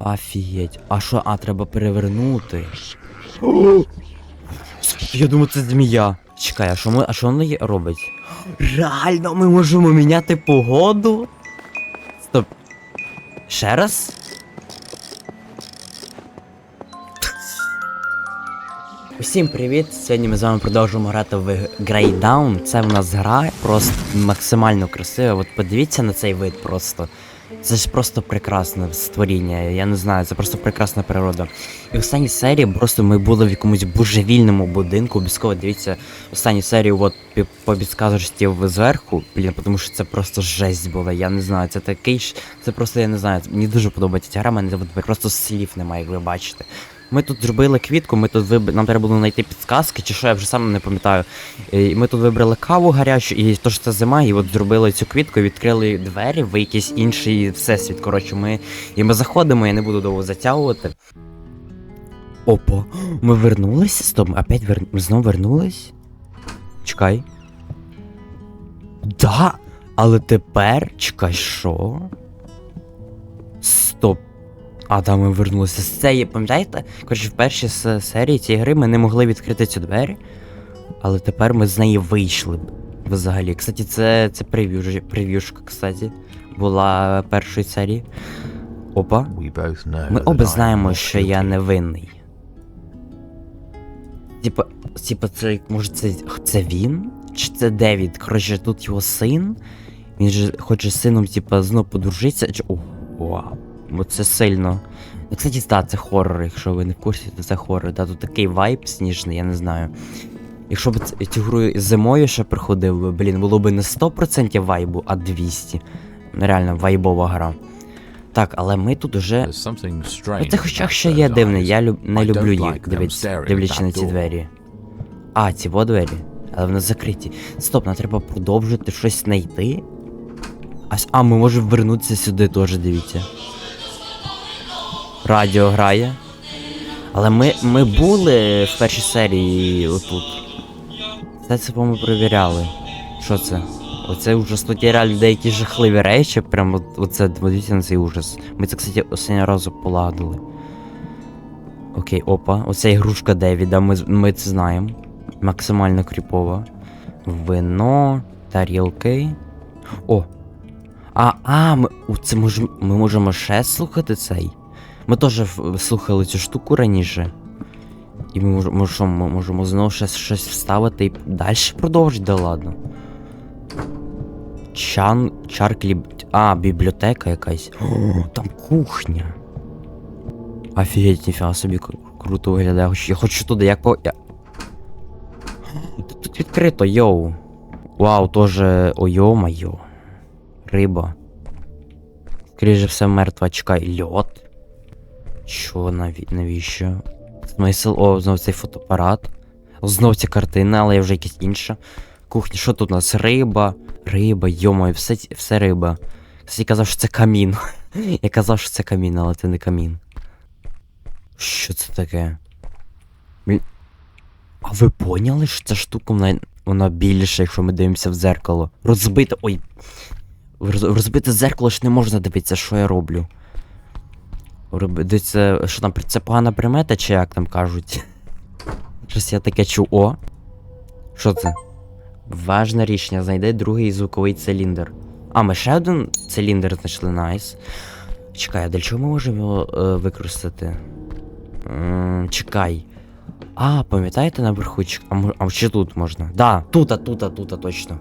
Офігеть. А що, а треба перевернути? Я думаю, це змія. Чекай, а що ми, а що воно робить? Реально, ми можемо міняти погоду? Стоп. Ще раз? Усім привіт! Сьогодні ми з вами продовжуємо грати в Greydown. Це в нас гра просто максимально красива. От подивіться на цей вид просто. Це ж просто прекрасне створіння. Я не знаю, це просто прекрасна природа. І в останній серії просто ми були в якомусь божевільному будинку. Обов'язково дивіться останню серію, от по підсказочці зверху, блін, тому що це просто жесть була. Я не знаю, це такий ж. Це просто я не знаю. Мені дуже подобається ця гра, мене просто слів немає, як ви бачите. Ми тут зробили квітку, ми тут виб... нам треба було знайти підсказки, чи що я вже сам не пам'ятаю. І ми тут вибрали каву гарячу, і то що це зима, і от зробили цю квітку, відкрили двері в якийсь інший всесвіт. Коротше, ми. І ми заходимо, я не буду довго затягувати. Опа, ми вернулись? Стоп, опять вер... знову вернулись? Чекай. Да! Але тепер. Чекай, що? А, да, ми вернулися з цієї, пам'ятаєте? Коротше, в першій серії цієї гри ми не могли відкрити цю двері, але тепер ми з неї вийшли б. Взагалі. Кстати, це, це прев'ю, прев'юшка, кстати, була першої серії. Опа. Ми оба знаємо, що я невинний. Типа, типа, це може це, це він? Чи це Девід? Коротше, тут його син. Він же хоче з сином, типа, знов подружитися. Чи... О, вау. Бо це сильно. Ну, кстати, так, це хоррор, якщо ви не в курсі, то це хоррор. Да, тут такий вайб сніжний, я не знаю. Якщо б цю гру зимою ще приходив блін, було б не 100% вайбу, а 200. Ну, Реально, вайбова гра. Так, але ми тут уже. У цих очах ще є дивне, я люб... не люблю їх дивитися, дивлячись на ці двері. А, ці во двері. Але вони закриті. Стоп, нам треба продовжити щось знайти. А, а ми можемо вернутися сюди теж, дивіться. Радіо грає. Але ми, ми були в першій серії отут. Це це по-моєму перевіряли. Що це? Оце ужас. Тут реально деякі жахливі речі. Прям от, оце, дивіться на цей ужас. Ми це, кстати, останнього разу полагодили. Окей, опа. Оце ігрушка Девіда, ми, ми це знаємо. Максимально кріпова. Вино, тарілки. О! А, а, ми, це мож, ми можемо ще слухати цей. Ми теж слухали цю штуку раніше. І ми мож- можемо, можемо знову ще щось вставити і далі продовжити, да ладно. Чан. Чарклі. А, бібліотека якась. О, там кухня. Офігеть, ніфіга собі круто виглядає. Я хочу- туди, як по. Я... Тут, відкрито, йоу. Вау, тоже. О, йо-майо. Риба. Скоріше все мертва, чекай, льот. Що, наві... навіщо? Смисл, о, знов цей фотоапарат. Знов ця картина, але вже якась інша. Кухня, що тут у нас? Риба, риба, йомой, все, все риба. Кстати, казав, що це камін. Я казав, що це камін, але це не камін. Що це таке? А ви поняли, що ця штука вона, вона більша, якщо ми дивимося в дзеркало? Розбите. Ой. Роз- розбите дзеркало ж не можна дивитися, що я роблю. Роби- Дивіться, що там, це погана примета, чи як там кажуть? Щось я таке чув. О! Що це? Важне рішення, знайди другий звуковий циліндр. А, ми ще один циліндр знайшли, найс. Чекай, а для чого ми можемо його е, використати? М, чекай. А, пам'ятаєте наверху? А, а чи тут можна? Да, тут, а тут, тут, точно.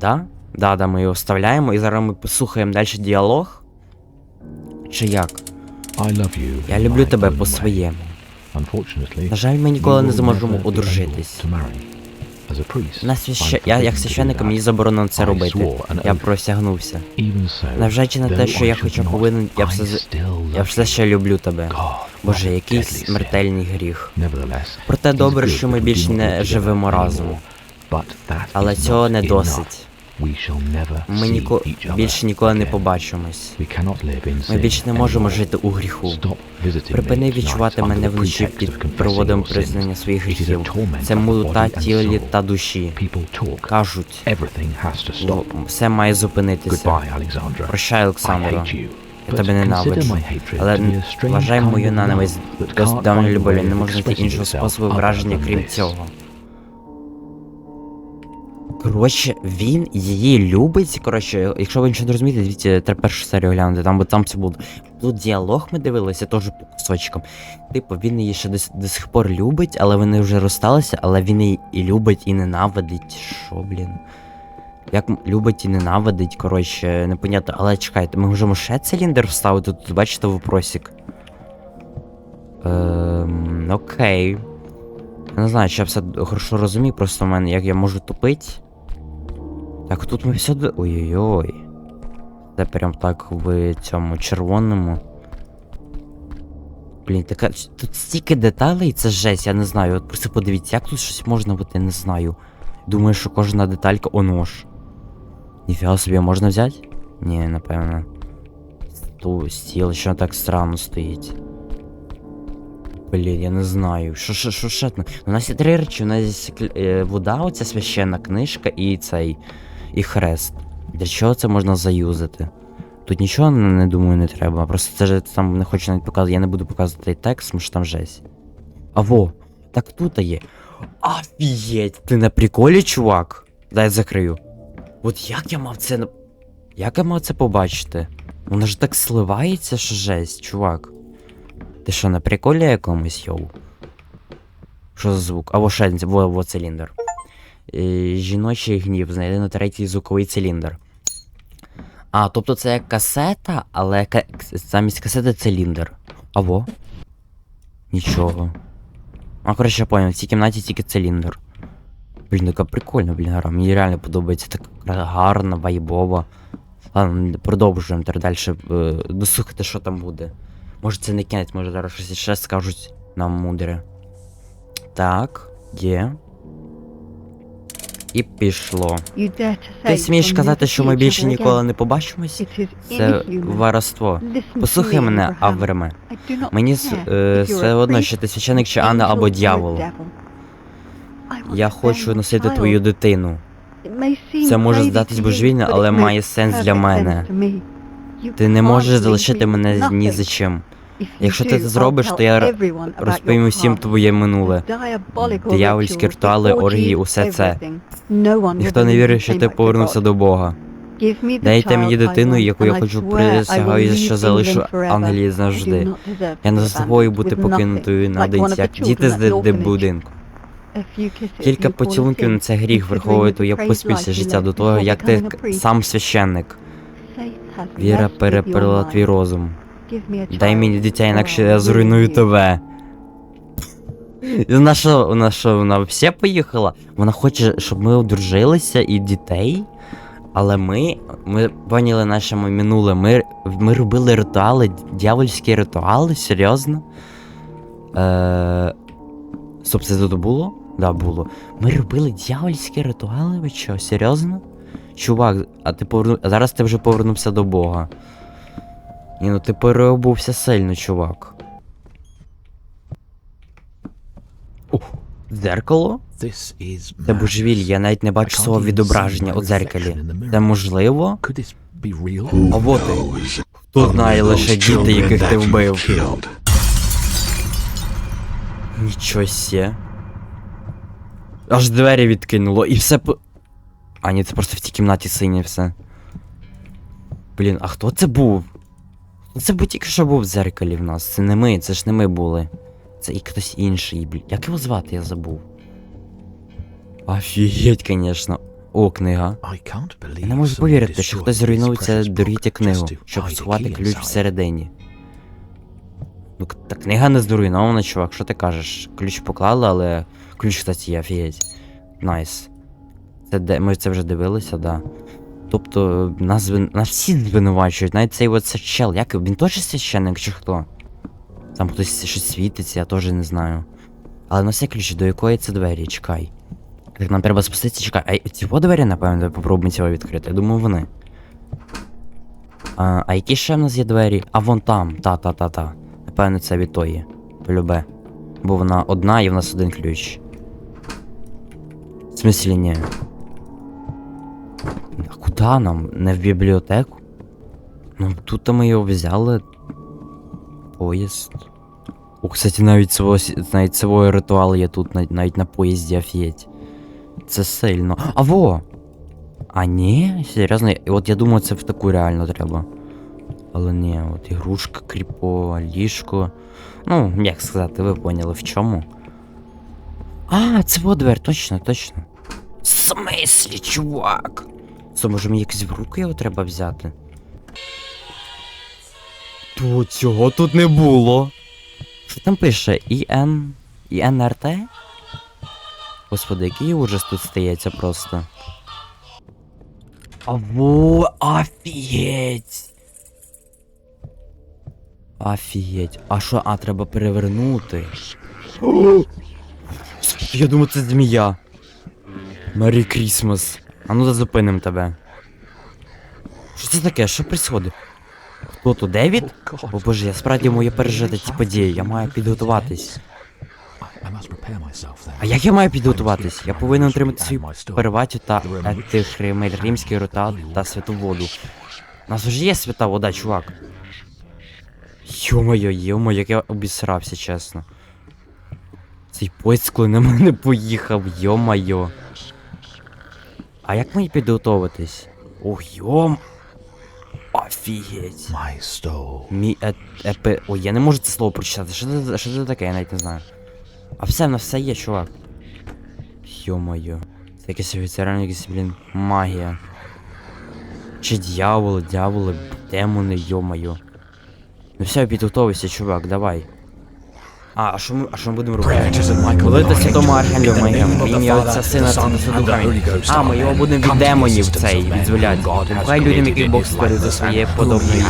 Да? Да, да, ми його вставляємо і зараз ми послухаємо далі діалог. Чи як? Я люблю тебе по-своєму. На жаль, ми ніколи не зможемо одружитись. На свящ... Я як священник мені заборонено це робити. Я просягнувся. Навжаючи на те, що я хоча повинен, я все я все ще люблю тебе. Боже, який смертельний гріх. Проте добре, що ми більше не живемо разом. Але цього не досить. Ми ніко... більше ніколи не побачимось. Ми більше не можемо жити у гріху. Припини відчувати мене вночі під проводом признання своїх гріхів. Це мута тілі та душі. Кажуть, все має зупинитися. Прощай, Олександро. Я тебе ненавиджу. Але вважай мою ненависть досить давньою любов'ю. Не можна знайти іншого способу враження, крім цього. Коротше, він її любить. Коротше, якщо ви нічого не розумієте, дивіться, треба першу серію глянути, там, бо там це буде. Тут діалог ми дивилися теж по кусочкам. Типу, він її ще до, до сих пор любить, але вони вже розсталися, але він її і любить, і ненавидить. Що, блін? Як любить і ненавидить, коротше, непонятно. Але чекайте, ми можемо ще циліндр вставити, тут бачите вопросик. Ем, окей. Я не знаю, чи я все хорошо розумію, просто в мене як я можу тупити. Так, тут ми все. до- Ой-ой-ой. Це прям так в цьому червоному. Блін, така. Тут стільки деталей, це жесть, я не знаю. От просто подивіться, як тут щось можна бути, не знаю. Думаю, що кожна деталька. О, нож. Ніфіга собі можна взяти? Ні, напевно. Сту, стіл, що так странно стоїть. Блін, я не знаю. Що що, що ще? У нас є три речі, у нас є е, вода, оця священна книжка і цей. І хрест. Для чого це можна заюзати? Тут нічого не, думаю не треба. Просто це ж там не хочу навіть показувати. Я не буду показувати текст, тому що там жесть. А во, так тут є. Офігеть, ти на приколі, чувак? Дай я закрию. От як я мав це Як я мав це побачити? Воно ж так сливається, що жесть, чувак. Ти що, на приколі якомусь, йоу? Що за звук? Або один, во, во циліндр. Е, жіночий гнів, знайдено третій звуковий циліндр. А, тобто це касета, але ка- замість касети циліндр. Аво? Нічого. А, коротше, я понял, в цій кімнаті тільки циліндр. Блін, така прикольна, блін, гра. Мені реально подобається. Так гарна, вайбова. Ладно, продовжуємо так далі. е, Дослухати, що там буде. Може це не кінець, може зараз щось ще скажуть нам мудре. Так, є. І пішло. Ти смієш казати, що ми більше ніколи не побачимось? Це вароство. Послухай мене, Авреме. Мені е, все одно, що ти священик чи Анна або дьявол. Я хочу носити твою дитину. Це може здатись божевільно, але має сенс для мене. Ти не можеш залишити мене ні за чим. Якщо ти це зробиш, то я Розповім усім твоє минуле. Диявольські ритуали, оргії, усе це. Ніхто не вірить, що ти повернувся до Бога. Дайте мені дитину, яку я хочу присягаю, що залишу Англії завжди. Я не заслуговую бути покинутою наодинці, як діти з ди- ди- будинку. Кілька поцілунків на це гріх враховує твоє поспільське життя до того, як ти сам священник. Віра переплила твій розум. Дай мені дитя, інакше я зруйную тебе. Вона що, вона що, вона все поїхала? Вона хоче, щоб ми одружилися і дітей. Але ми, ми поняли наше минуле. Ми, ми робили ритуали, дьявольські ритуали, серйозно. Е, стоп, це тут було? Да, було. Ми робили дьявольські ритуали, ви що, серйозно? Чувак, а ти поверну... а зараз ти вже повернувся до Бога. Ні, ну ти переобувся сильно, чувак. О, дзеркало? Це божевіль, я навіть не бачу свого відображення у дзеркалі. Це можливо? А вот ти. Хто знає лише діти, яких ти вбив. Нічого сє. Аж двері відкинуло і все по. А, ні, це просто в цій кімнаті синє все. Блін, а хто це був? Це був тільки що був в дзеркалі в нас. Це не ми, це ж не ми були. Це і хтось інший, блін. Як його звати, я забув. Офігеть, конечно. О, книга. Я не можу повірити, що хтось це дорогіття книгу, щоб сховати ключ всередині. Ну, та книга не зруйнована, чувак, що ти кажеш? Ключ поклали, але ключ, кстати, є, офігеть. Найс. Це де ми це вже дивилися, да. Тобто нас, нас всі звинувачують, навіть цей от цей чел, як він теж священник чи хто? Там хтось щось світиться, я теж не знаю. Але на всякий ключ, до якої це двері, чекай. Так нам треба спуститися, чекай. А ці двері, напевно, попробуємо цього відкрити. Я думаю, вони. А, а які ще в нас є двері? А вон там, та-та-та-та. Напевно, це від тої. Полюбе. Бо вона одна і в нас один ключ. В смислі, ні. А куди нам? Не в бібліотеку? Ну, тут ми його взяли. Поїзд. О, кстати, навіть свого, навіть свого ритуал є тут, навіть, навіть на поїзді офігеть. Це сильно. А во! А ні? Серйозно, от я думаю, це в таку реально треба. Але ні, от ігрушка, кріпо, ліжко. Ну, як сказати, ви поняли в чому. А, це во двер, точно, точно. В смислі, чувак? Що, може мені якось в руку його треба взяти? То цього тут не було. Що там пише? ІН. ІНРТ? Господи, який ужас тут стається просто. Аво, офігеть! Офігеть. А що, а, треба перевернути. Я думаю, це змія. Мері Крісмас. А ну зупиним тебе. Що це таке? Що происходить? Хто то Девід? О боже, я справді маю пережити ці події, я маю підготуватись. А як я маю підготуватись? Я повинен отримати свою перватю та етихримель римський рота та святу воду. У нас вже є свята вода, чувак. Йо-моє, йо-моє, як я обісрався, чесно. Цей поїзд, коли на мене поїхав, йо-моє. А як мені підготовитись? Ох, йом. Офігеть. My stole. Мі е, епи. Ой, я не можу це слово прочитати. Що це, що це таке, я навіть не знаю. А все, на все є, чувак. Йо-моє. Це якась офіцеральна якась, блін, магія. Чи дьяволи, дьяволи, демони, йо-моє. Ну все, підготовився, чувак, давай. А, а що ми, а що ми будемо робити? Молити святому Архангелу моєму, ім'я Отця Сина та Святого Духа. А, ми його будемо від демонів цей відзволяти. Хай людям, яких Бог створив за своє подобної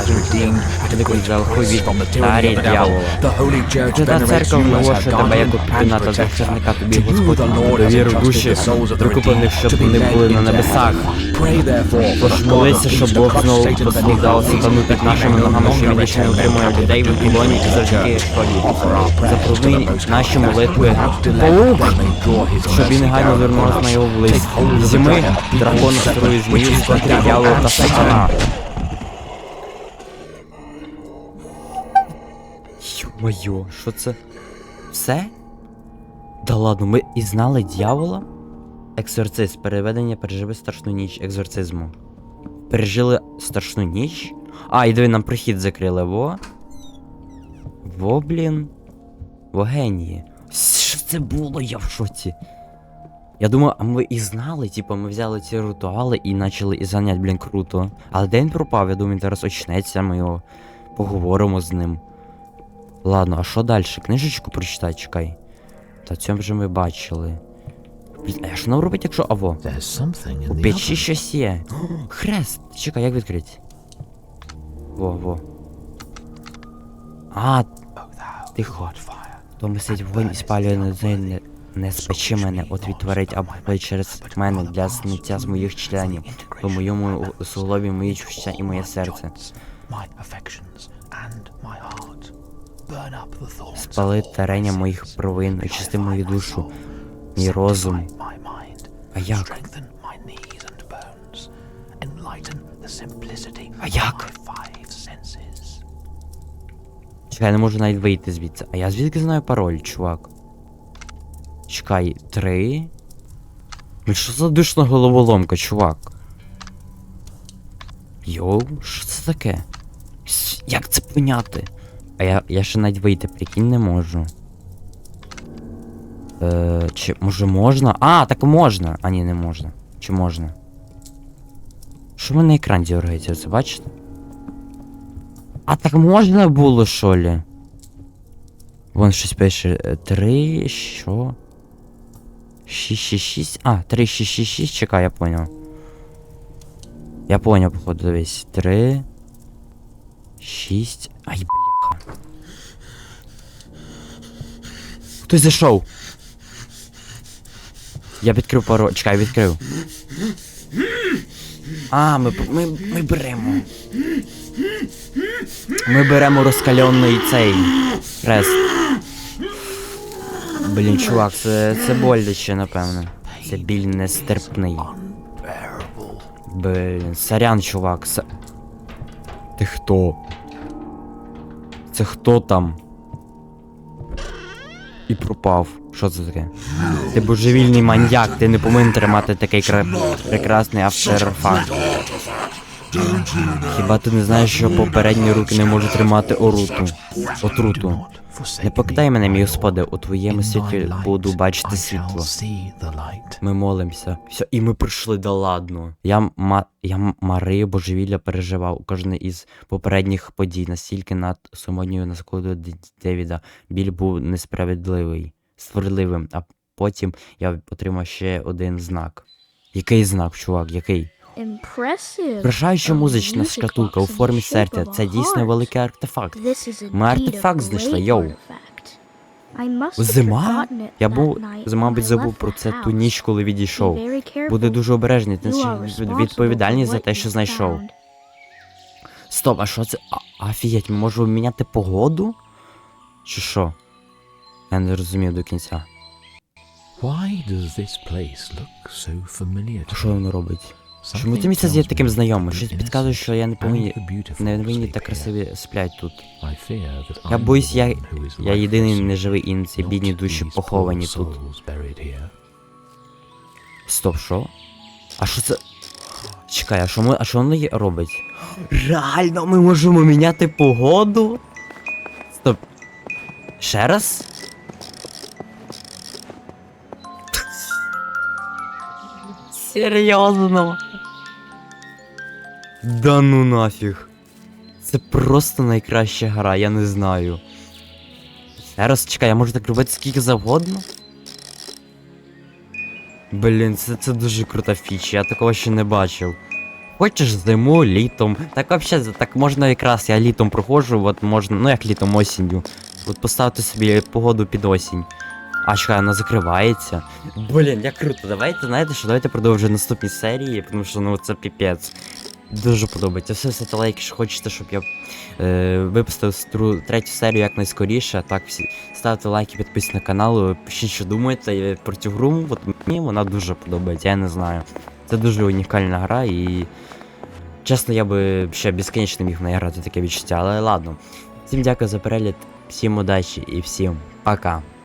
великої залху від тарі дьявола. Свята церква вголошує тебе як опікуната захисника тобі Господь довіру душі, викуплених, щоб вони були на небесах. Тож молися, щоб Бог знову послідав сатану під нашими ногами, що він більше не утримує людей в полоні і завдяки школі. Запровни наші молитви. Паук! Щоб він негайно звернувся на його влисть. Зими, дракон старої змію, скотрі дьявола та сатана. Ё-моё, що це? Все? Да ладно, ми і знали дьявола? Екзорцист, переведення переживи страшну ніч екзорцизму. Пережили страшну ніч? А, і диви, нам прохід закрили, во. Во, блін. Во генії. Що це було, я в шоці. Я думаю, а ми і знали, типу, ми взяли ці ритуали і почали і занять, блін, круто. Але де він пропав, я думаю, він зараз очнеться, ми його поговоримо з ним. Ладно, а що далі? Книжечку прочитай, чекай. Та цьому вже ми бачили. Блін, а що нам робить, якщо аво? У печі щось є. Хрест! Чекай, як відкрити? Во, во. А, тихо. Мислить вогонь і спалює. Не, не спечи мене, от відтворить або через мене для зняття з моїх членів. По моєму суглобі мої чуща і моє серце. Спали тарення моїх провин, очисти мою душу, мій розум. А як? Strengthen my Чекай, я не можу навіть вийти звідси. А я звідки знаю пароль, чувак? Чекай, три. Ну що за душна головоломка, чувак? Йоу, що це таке? Як це поняти? А я, я ще навіть вийти, прикинь, не можу. Е, чи може можна? А, так можна! А ні, не можна. Чи можна? Що в мене екран дергається, це бачите? А так можна було, що ли? Вон щось пише. е, Три. Що? 666. А, 3666, чекай, я понял. Я понял, походу, дивись. 3. 6. Ай, бляха. Хтось зайшов. Я відкрив пароль. Чекай, відкрив. А, ми, ми, ми беремо. Ми беремо розкальонний цей хрест. Блін, чувак, це, це боляче, напевно. Це біль нестерпний. Блін, сорян, чувак. С... Ти хто? Це хто там? І пропав. Що це таке? Ти божевільний маньяк, ти не повинен тримати такий кра- прекрасний авторфакт. Хіба ти не знаєш, що попередні руки не можуть тримати оруту? Отруту. Не покидай мене, мій господи, у твоєму світі буду бачити світло. Ми молимося. Все, і ми прийшли да ладно. Я, ма, я Марию божевілля переживав у кожній із попередніх подій, настільки над самотньою наскоду Девіда. Біль був несправедливий, справедливим, а потім я отримав ще один знак. Який знак, чувак, який? Impressive. Вражаюча музична шкатулка у формі серця. Це дійсно великий артефакт. Ми артефакт знайшли, йоу. Зима? Я був, мабуть, забув про це ту ніч, коли відійшов. Буде дуже обережний, ти відповідальний за те, що знайшов. Стоп, а що це? А, офігеть, ми можемо міняти погоду? Чи що? Я не розумію до кінця. Why does this place look so familiar to що воно робить? Чому це місце є таким знайомим? Щось підказує, що я не повинні. Не повинні так красиві сплять тут. Я боюсь, я, я єдиний неживий і ці бідні душі поховані тут. Стоп, що? А що це? Чекай, а що ми. А що воно робить? Реально, ми можемо міняти погоду? Стоп. Ще раз? Серйозно? Да ну нафіг. Це просто найкраща гра, я не знаю. Ще раз чекай, я можу так робити скільки завгодно? Блін, це, це дуже крута фіч, я такого ще не бачив. Хочеш зиму, літом. Так вообще, так можна якраз, я літом проходжу, от можна, ну як літом осінню. От поставити собі погоду під осінь. А чекай, вона закривається. Блін, як круто. Давайте, знаєте що, давайте продовжуємо наступні серії, тому що ну це піпець. Дуже подобається. Все ставте лайки, якщо хочете, щоб я е, випустив третю серію якнайскоріше. Так, всі ставте лайки, підписуйтесь на канал, пишіть, що думаєте е, про цю гру. От мені вона дуже подобається, я не знаю. Це дуже унікальна гра і. Чесно, я би ще безкінечно міг в неї грати таке відчуття, але ладно. Всім дякую за перегляд, всім удачі і всім пока.